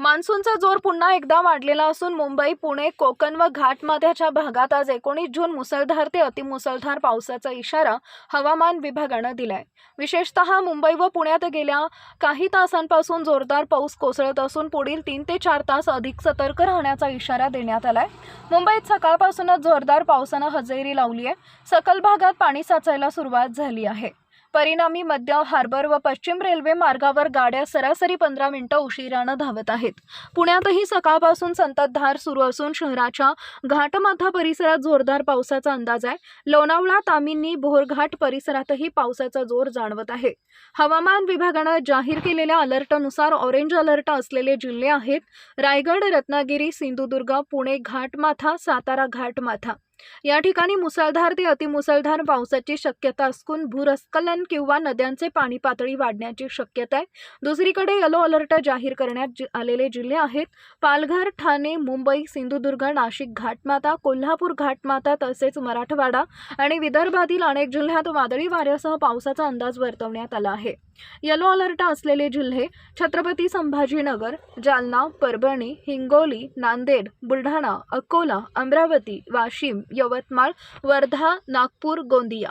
मान्सूनचा जोर पुन्हा एकदा वाढलेला असून मुंबई पुणे कोकण व घाटमाथ्याच्या भागात आज एकोणीस जून मुसळधार ते अतिमुसळधार पावसाचा इशारा हवामान विभागानं दिलाय. विशेषतः मुंबई व पुण्यात गेल्या काही तासांपासून जोरदार पाऊस कोसळत असून पुढील तीन ते चार तास अधिक सतर्क राहण्याचा इशारा देण्यात आलाय. मुंबईत सकाळपासूनच जोरदार पावसानं हजेरी लावली आहे सकल भागात पाणी साचायला सुरुवात झाली आहे. परिणामी मध्य हार्बर व पश्चिम रेल्वे मार्गावर गाड्या सरासरी पंधरा मिनिटं उशिरानं धावत आहेत. पुण्यातही सकाळपासून संततधार सुरू असून शहराच्या घाटमाथा परिसरात जोरदार पावसाचा अंदाज आहे. लोणावळा तामिनी भोरघाट परिसरातही पावसाचा जोर जाणवत आहे. हवामान विभागानं जाहीर केलेल्या अलर्टनुसार ऑरेंज अलर्ट असलेले जिल्हे आहेत रायगड रत्नागिरी सिंधुदुर्ग पुणे घाटमाथा सातारा घाटमाथा. या ठिकाणी मुसळधार ते अतिमुसळधार पावसाची शक्यता असून भूरस्खलन किंवा नद्यांचे पाणी पातळी वाढण्याची शक्यता आहे. दुसरीकडे येलो अलर्ट जाहीर करण्यात जि- आलेले जिल्हे आहेत. पालघर ठाणे मुंबई सिंधुदुर्ग नाशिक घाटमाता कोल्हापूर घाटमाता तसेच मराठवाडा आणि विदर्भातील अनेक जिल्ह्यात वादळी वाऱ्यासह पावसाचा अंदाज वर्तवण्यात आला आहे. येलो अलर्ट असलेले जिल्हे छत्रपती संभाजीनगर जालना परभणी हिंगोली नांदेड बुलढाणा अकोला अमरावती वाशिम यवतमाळ वर्धा नागपूर गोंदिया.